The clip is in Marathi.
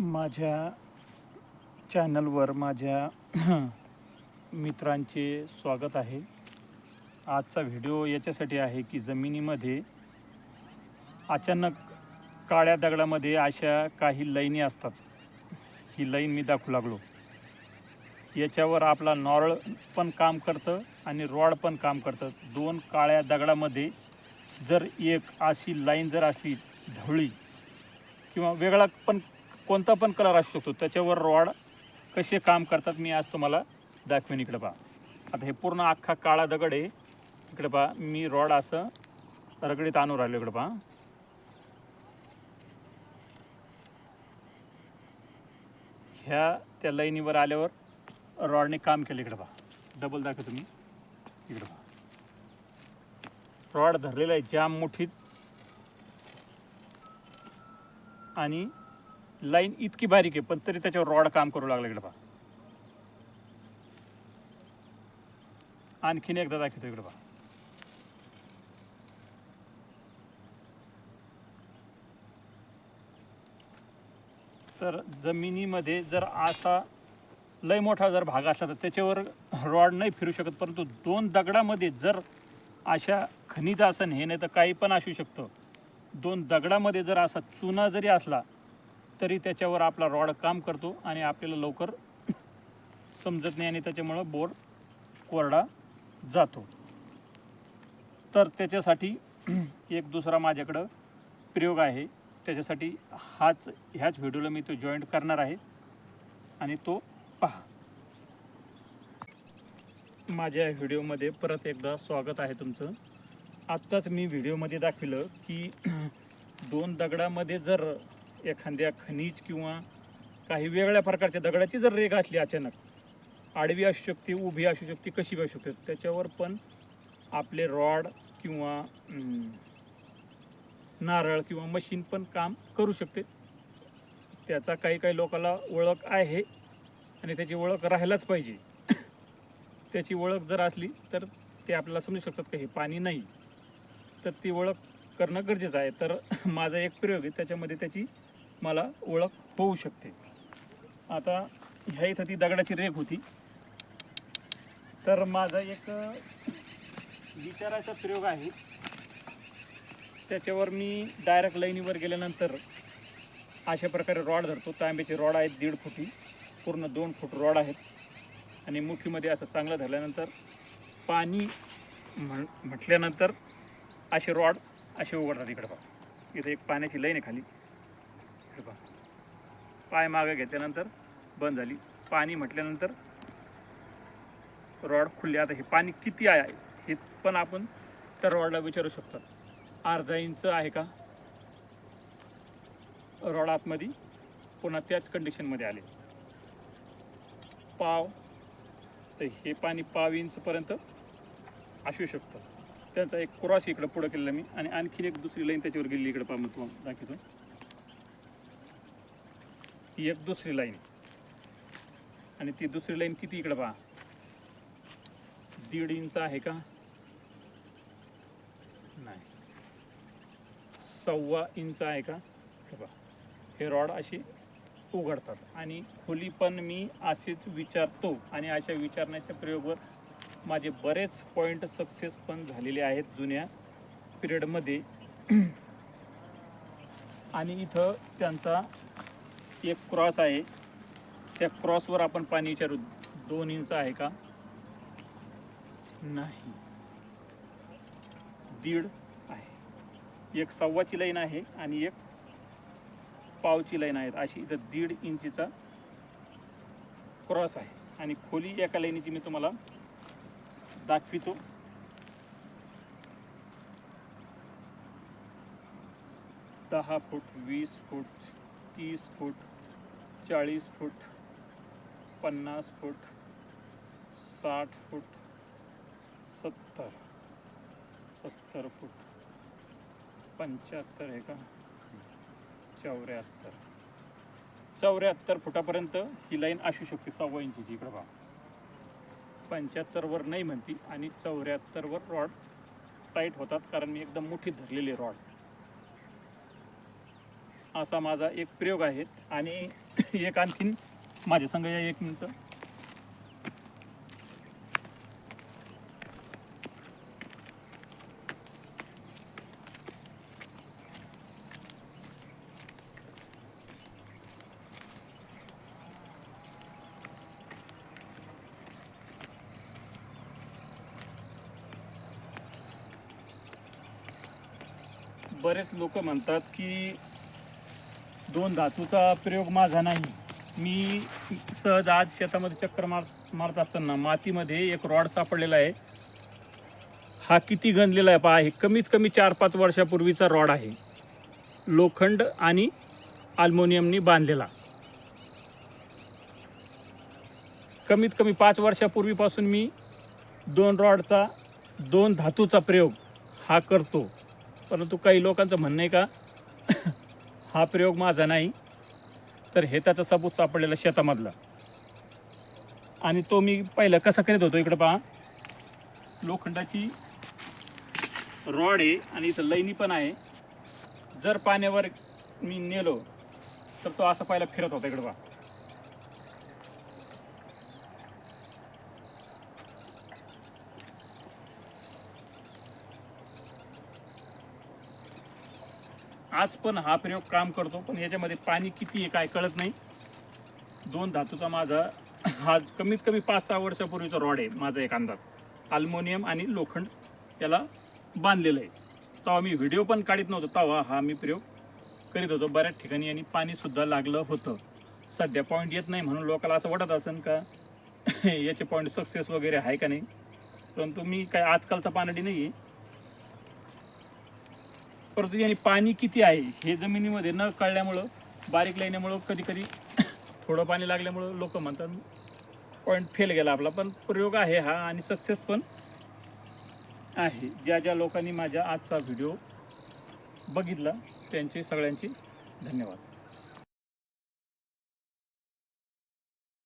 माझ्या चॅनलवर माझ्या मित्रांचे स्वागत आहे. आजचा व्हिडिओ याच्यासाठी आहे की जमिनीमध्ये अचानक काळ्या दगडामध्ये अशा काही लाईनी असतात. ही लाईन मी दाखवू लागलो. याच्यावर आपला नॉरळ पण काम करतं आणि रॉड पण काम करतं. दोन काळ्या दगडामध्ये जर एक अशी लाईन जर असली ढवळी किंवा वेगळा पण कोणता पण कलर असू शकतो. त्याच्यावर रॉड कसे काम करतात मी आज तुम्हाला दाखवेन. इकडे पहा. आता हे पूर्ण अख्खा काळा दगड आहे. इकडे पहा. मी रॉड असं रगडीत आणून राहिलो इकडे पहा. ह्या त्या लाईनीवर आल्यावर रॉडने काम केलं इकडे पहा. डबल दाखव तुम्ही इकडे पहा. रॉड धरलेला आहे जाम मुठीत. आणि लाईन इतकी बारीक आहे पण तरी त्याच्यावर रॉड काम करू लागला इकडे पहा. आणखीन एकदा दाखवतो इकडे पहा. तर जमिनीमध्ये जर असा लय मोठा जर भाग असला तर त्याच्यावर रॉड नाही फिरू शकत परंतु दोन दगडामध्ये जर अशा खनिज असं हे नाही तर काही पण असू शकतं. दोन दगडामध्ये जर असा चुना जरी असला तरी त्याच्यावर आपला रॉड काम करतो आणि आपल्याला लवकर समजत नाही आणि त्याच्यामुळं बोर कोरडा जातो. तर त्याच्यासाठी एक दुसरा माझ्याकडं प्रयोग आहे. त्याच्यासाठी हाच ह्याच व्हिडिओला मी तो जॉईंट करणार आहे. आणि तो पहा. माझ्या व्हिडिओमध्ये परत एकदा स्वागत आहे तुमचं. आत्ताच मी व्हिडिओमध्ये दाखविलं की दोन दगडामध्ये जर एखाद्या खनिज किंवा काही वेगळ्या प्रकारच्या दगडाची जर रेघ असली अचानक आडवी असू शकते उभी असू शकते कशी असू शकते त्याच्यावर पण आपले रॉड किंवा नारळ किंवा मशीन पण काम करू शकते. त्याचा काही काही लोकाला ओळख आहे आणि त्याची ओळख राहायलाच पाहिजे. त्याची ओळख जर असली तर ते आपल्याला समजू शकतात की हे पाणी नाही. तर ती ओळख करणं गरजेचं आहे. तर माझा एक प्रयोग आहे. त्याच्यामध्ये त्याची मला ओळख होऊ शकते. आता ह्या इथं ती दगडाची रेख होती. तर माझा एक विचाराचा प्रयोग आहे. त्याच्यावर मी डायरेक्ट लाईनीवर गेल्यानंतर अशा प्रकारे रॉड धरतो. तांब्याचे रॉड आहेत दीड फुटी पूर्ण दोन फूट रॉड आहेत. आणि मुठीमध्ये असं चांगलं धरल्यानंतर पाणी म्हण म्हटल्यानंतर असे रॉड असे उघडतात इकडं पहा. इथं एक पाण्याची लाईन आहे खाली. हे पहा. पाय मागं घेतल्यानंतर बंद झाली. पाणी म्हटल्यानंतर रॉड खुलले. आता हे पाणी किती आहे हे पण आपण त्या रॉडला विचारू शकतो अर्धा इंच आहे का? रॉड आतमध्ये पुन्हा त्याच कंडिशनमध्ये आले. पाव. तर हे पाणी पाव इंचपर्यंत असू शकतं. त्यांचा एक क्रॉस इकडं पुढं केलेला मी. आणि आणखीन एक दुसरी लाईन त्याच्यावर गेली इकडं पहा दाखवतो. ही एक दुसरी लाईन. आणि ती दुसरी लाईन किती इकडं पहा. दीड इंच आहे का? नाही. सव्वा इंच आहे का? हे पहा. हे रॉड असे उघडतात. आणि खोली पण मी असेच विचारतो. आणि अशा विचारण्याच्या प्रयोगावर माझे बरेच पॉईंट सक्सेस पण झालेले आहेत जुन्या पिरियडमध्ये आणि इथं त्यांचा एक क्रॉस आहे. त्या क्रॉसवर आपण पाणी विचारू. दोन इंच आहे का? नाही. दीड आहे. एक सव्वाची लाईन आहे आणि एक पावची लाईन आहेत. अशी इथं दीड इंचीचा क्रॉस आहे. आणि खोली एका लाईनीची मी तुम्हाला दाखवितो. दहा फूट वीस फूट तीस फूट चाळीस फूट पन्नास फूट साठ फूट सत्तर. सत्तर फूट. पंच्याहत्तर आहे का? चौऱ्याहत्तर. चौऱ्याहत्तर फुटापर्यंत ही लाईन असू शकते सव्वा इंचीची इकडं बघा पंच्याहत्तरवर नाही म्हणती आणि चौऱ्याहत्तरवर रॉड टाईट होतात कारण मी एकदम मोठी धरलेली रॉड. असा माझा एक प्रयोग आहे. आणि एक आणखीन माझ्या संग या एक मिनटं. बरेच लोक म्हणतात की दोन धातूचा प्रयोग माझा नाही. मी सहज आज शेतामध्ये चक्कर मार मारत असताना मातीमध्ये एक रॉड सापडलेला आहे. हा किती गंजलेला आहे पहा हे कमीत कमी चार पाच वर्षापूर्वीचा रॉड आहे. लोखंड आणि अल्मोनियमनी बांधलेला. कमीत कमी पाच वर्षापूर्वीपासून मी दोन रॉडचा दोन धातूचा प्रयोग हा करतो. परंतु काही लोकांचं म्हणणं आहे का हा प्रयोग माझा नाही तर हे त्याचा सबूत सापडलेला शेतामधला. आणि तो मी पहिलं कसा करीत होतो इकडं पहा. लोखंडाची रॉड आहे आणि इथं लैनी पण आहे. जर पाण्यावर मी नेलो तर तो असा पहिला फिरत होता इकडं पहा. आज पण हा प्रयोग काम करतो पण याच्यामध्ये पाणी किती आहे काय कळत नाही. दोन धातूचा माझा हा कमीत कमी पाच सहा वर्षापूर्वीचा रॉड आहे माझा एक अंदाज. अल्मोनियम आणि लोखंड याला बांधलेलं आहे. तेव्हा मी व्हिडिओ पण काढत नव्हतो तेव्हा हा मी प्रयोग करीत होतो. बऱ्याच ठिकाणी आणि पाणीसुद्धा लागलं होतं. सध्या पॉईंट येत नाही म्हणून लोकांना असं वाटत असेल का याचे पॉईंट सक्सेस वगैरे आहे का नाही. परंतु मी काय आजकालचा पानडी नाही आहे परंतु आणि पाणी किती आहे हे जमिनीमध्ये न कळल्यामुळं बारीक लाईनीमुळं कधी कधी थोडं पाणी लागल्यामुळं लोक म्हणतात पॉईंट फेल गेला आपला. पण प्रयोग आहे हा आणि सक्सेस पण आहे. ज्या ज्या लोकांनी माझ्या आजचा व्हिडिओ बघितला त्यांचे सगळ्यांचे धन्यवाद.